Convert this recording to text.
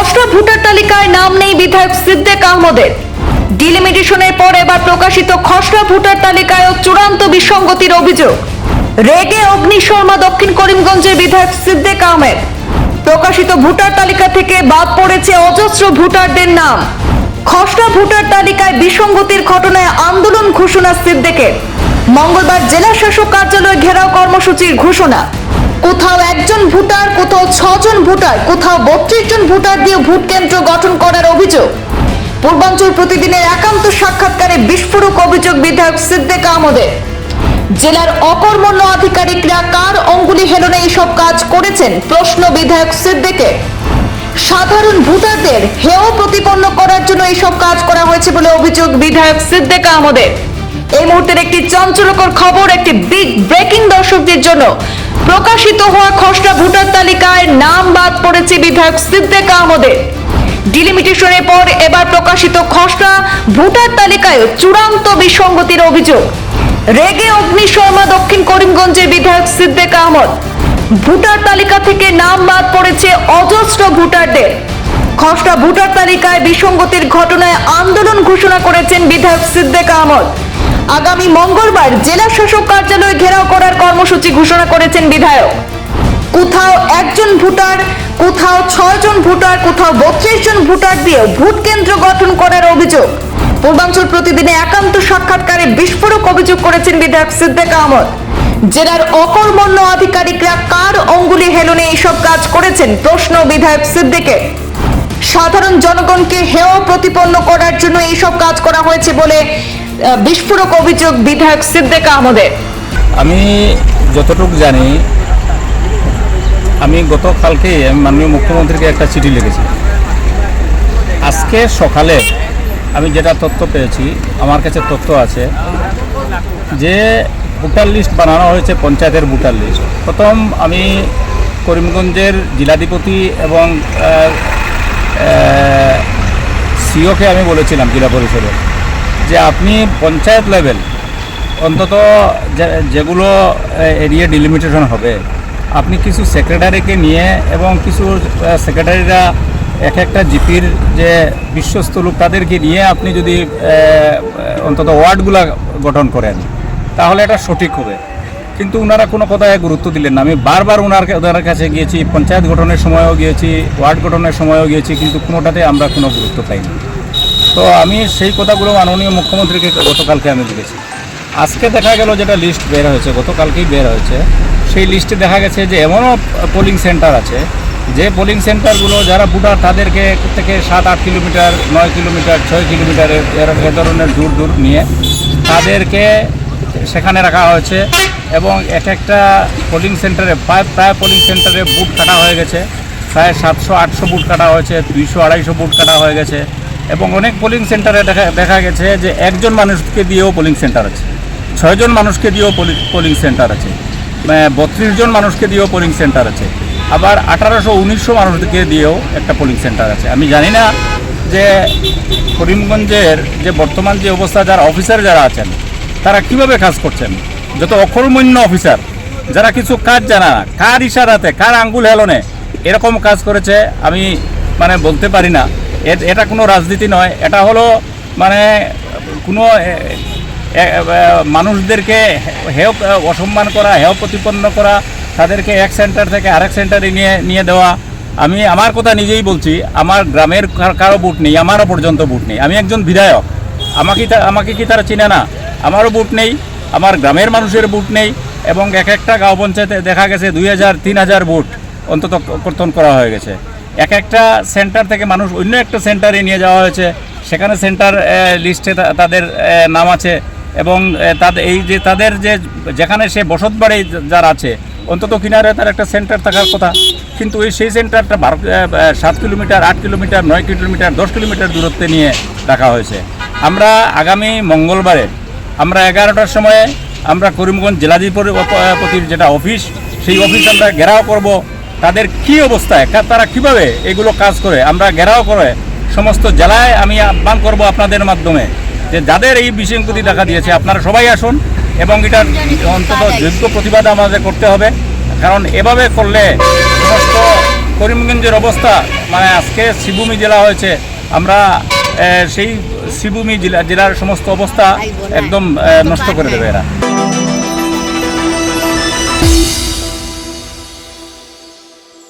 খসড়া ভোটার তালিকায় নাম নেই বিধায়ক সিদ্দেক আহমদের। ডিলিমিটেশনের পর এবার প্রকাশিত খসড়া ভোটার তালিকায়ও চূড়ান্ত বিসঙ্গতির অভিযোগ। রেগে অগ্নি শর্মা দক্ষিণ করিমগঞ্জের বিধায়ক সিদ্দেক আহমেদ। প্রকাশিত ভোটার তালিকা থেকে বাদ পড়েছে অজস্র ভোটারদের নাম। খসড়া ভোটার তালিকায় বিসঙ্গতির ঘটনায় আন্দোলন ঘোষণা সিদ্দেকের। মঙ্গলবার জেলা শাসক কার্যালয় ঘেরাও কর্মসূচির ঘোষণা। কোথাও একজন ভোটার, কোথাও ছজন ভোটার, কোথাও বত্রিশ জন ভোটার দিয়ে ভোট কেন্দ্র গঠন করার অভিযোগ। পূর্বাঞ্চল প্রতিদিনের একান্ত সাক্ষাৎকারে বিস্ফোরক অভিযোগ বিধায়ক সিদ্দেক আহমদের। জেলার অকর্মণ্য আধিকারিকরা কার অঙ্গুলি হেলনে এইসব কাজ করেছেন? প্রশ্ন বিধায়ক সিদ্দেকের সাধারণ ভোটারদের হেয় প্রতিপন্ন করার জন্য এইসব কাজ করা হয়েছে বলে অভিযোগ বিধায়ক সিদ্দেক আহমদের। এই মুহূর্তের একটি চঞ্চলকর খবর, একটি বিগ ব্রেকিং দর্শকদের জন্য। প্রকাশিত হওয়া খসড়া ভোটার তালিকায় নাম বাদ পড়েছে বিধায়ক সিদ্দেক আহমদের। ডিলিমিটেশনের পর এবার প্রকাশিত খসড়া ভোটার তালিকায় চূড়ান্ত বিসঙ্গতির অভিযোগ। রেগে অগ্নি শর্মা দক্ষিণ করিমগঞ্জের বিধায়ক সিদ্দেক আহমদ। ভোটার তালিকা থেকে নাম বাদ পড়েছে অজস্র ভোটারদের। খসড়া ভোটার তালিকায় বিসঙ্গতির ঘটনায় আন্দোলন ঘোষণা করেছেন বিধায়ক সিদ্দেক আহমদ। আগামী মঙ্গলবার জেলা শাসক কার্যালয় ঘেরাও করার কর্মসূচি ঘোষণা করেছেন বিধায়ক। কোথাও একজন ভোটার, কোথাও ছয়জন ভোটার, কোথাও বত্রিশ জন ভোটার দিয়ে ভোট কেন্দ্র গঠন করার অভিযোগ। পূর্বাঞ্চল প্রতিদিনে একান্ত সাক্ষাৎকারে বিস্ফোরক অভিযোগ করেছেন বিধায়ক সিদ্দেক আহমদ। জেলার অকর্মণ্য আধিকারিকরা কার অঙ্গুলি হেলনে এইসব কাজ করেছেন প্রশ্ন বিধায়ক সিদ্দিকের। সাধারণ জনগণকে হেয় প্রতিপন্ন করার জন্য এইসব কাজ করা হয়েছে বলে বিস্ফোরক অভিযোগ বিধায়ক সিদ্দেক আহমদের। আমি যতটুকু জানি, আমি গতকালকে মাননীয় মুখ্যমন্ত্রীকে একটা চিঠি লিখেছি। আজকে সকালে আমি যেটা তথ্য পেয়েছি, আমার কাছে তথ্য আছে যে ভোটার লিস্ট বানানো হয়েছে, পঞ্চায়েতের ভোটার লিস্ট। প্রথম আমি করিমগঞ্জের জেলাধিপতি এবং সিওকে আমি বলেছিলাম জেলা পরিষদের যে আপনি পঞ্চায়েত লেভেল, অন্তত যেগুলো এরিয়া ডিলিমিটেশন হবে, আপনি কিছু সেক্রেটারিকে নিয়ে এবং কিছু সেক্রেটারিরা এক একটা জিপির যে বিশ্বস্ত লোক তাদেরকে নিয়ে আপনি যদি অন্তত ওয়ার্ডগুলা গঠন করেন, তাহলে এটা সঠিক হবে। কিন্তু ওনারা কোনো কথায় গুরুত্ব দিলেন না। আমি বারবার ওনার ওনার কাছে গিয়েছি, পঞ্চায়েত গঠনের সময়ও গিয়েছি, ওয়ার্ড গঠনের সময়ও গিয়েছি, কিন্তু কোনোটাতে আমরা কোনো গুরুত্ব পাইনি। তো আমি সেই কথাগুলো মাননীয় মুখ্যমন্ত্রীকে গতকালকে আমি লিখেছি আজকে দেখা গেল যেটা লিস্ট বের হয়েছে, গতকালকেই বের হয়েছে। সেই লিস্টে দেখা গেছে যে এমনও পোলিং সেন্টার আছে, যে পোলিং সেন্টারগুলো যারা ভোটার তাদেরকে থেকে সাত, আট কিলোমিটার, নয় কিলোমিটার, ছয় কিলোমিটারের এ ধরনের দূর দূর নিয়ে তাদেরকে সেখানে রাখা হয়েছে এবং এক একটা পোলিং সেন্টারে প্রায় প্রায় পোলিং সেন্টারে বুট কাটা হয়ে গেছে। প্রায় সাতশো, আটশো বুট কাটা হয়েছে, দুইশো, আড়াইশো বুট কাটা হয়ে গেছে এবং অনেক পোলিং সেন্টারে দেখা দেখা গেছে যে একজন মানুষকে দিয়েও পোলিং সেন্টার আছে, ছয়জন মানুষকে দিয়েও পোলিং সেন্টার আছে বত্রিশ জন মানুষকে দিয়েও পোলিং সেন্টার আছে, আবার আঠারোশো, উনিশশো মানুষকে দিয়েও একটা পোলিং সেন্টার আছে। আমি জানি না যে করিমগঞ্জের যে বর্তমান যে অবস্থা, যারা অফিসার যারা আছেন তারা কীভাবে কাজ করছেন? যত অকর্মণ্য অফিসার, যারা কিছু কাজ জানা না, কার ইশারাতে, কার আঙ্গুল হেলনে এরকম কাজ করেছে, আমি মানে বলতে পারি না। এটা কোনো রাজনীতি নয়, এটা হলো মানে কোনো মানুষদেরকে হেয় অসম্মান করা হেয় প্রতিপন্ন করা, তাদেরকে এক সেন্টার থেকে আরেক সেন্টারে নিয়ে নিয়ে দেওয়া। আমি আমার কথা নিজেই বলছি, আমার গ্রামের কার- বুট নেই, আমারও পর্যন্ত বুট নেই। আমি একজন বিধায়ক, আমাকে আমাকে কি তারা চিনে না? আমারও বুট নেই, আমার গ্রামের মানুষের বুট নেই এবং এক একটা গাঁও পঞ্চায়েতে দেখা গেছে দুই হাজার, তিন হাজার বুট অন্তত কর্তন করা হয়ে গেছে। এক একটা সেন্টার থেকে মানুষ অন্য একটা সেন্টারে নিয়ে যাওয়া হয়েছে, সেখানে সেন্টার লিস্টে তাদের নাম আছে এবং তাদের এই যে তাদের যে, যেখানে সে বসত বাড়ি যারা আছে, অন্তত কিনারে তার একটা সেন্টার থাকার কথা। কিন্তু ওই সেই সেন্টারটা বারো সাত কিলোমিটার, আট কিলোমিটার, নয় কিলোমিটার, দশ কিলোমিটার দূরত্বে নিয়ে রাখা হয়েছে। আমরা আগামী মঙ্গলবারে আমরা এগারোটার সময় আমরা করিমগঞ্জ জেলাধিপতির যেটা অফিস, সেই অফিস আমরা ঘেরাও করব। তাদের কি অবস্থায় তারা কীভাবে এগুলো কাজ করে? আমরা ঘেরাও করে সমস্ত জেলায় আমি আহ্বান করব আপনাদের মাধ্যমে যে যাদের এই বিশৃঙ্খতি দেখা দিয়েছে, আপনারা সবাই আসুন এবং এটার অন্তত যোগ্য প্রতিবাদ আমাদের করতে হবে। কারণ এভাবে করলে সমস্ত করিমগঞ্জের অবস্থা মানে আজকে শ্রীভূমি জেলা হয়েছে, আমরা সেই শ্রীভূমি জেলা জেলার সমস্ত অবস্থা একদম নষ্ট করে দেবে এরা।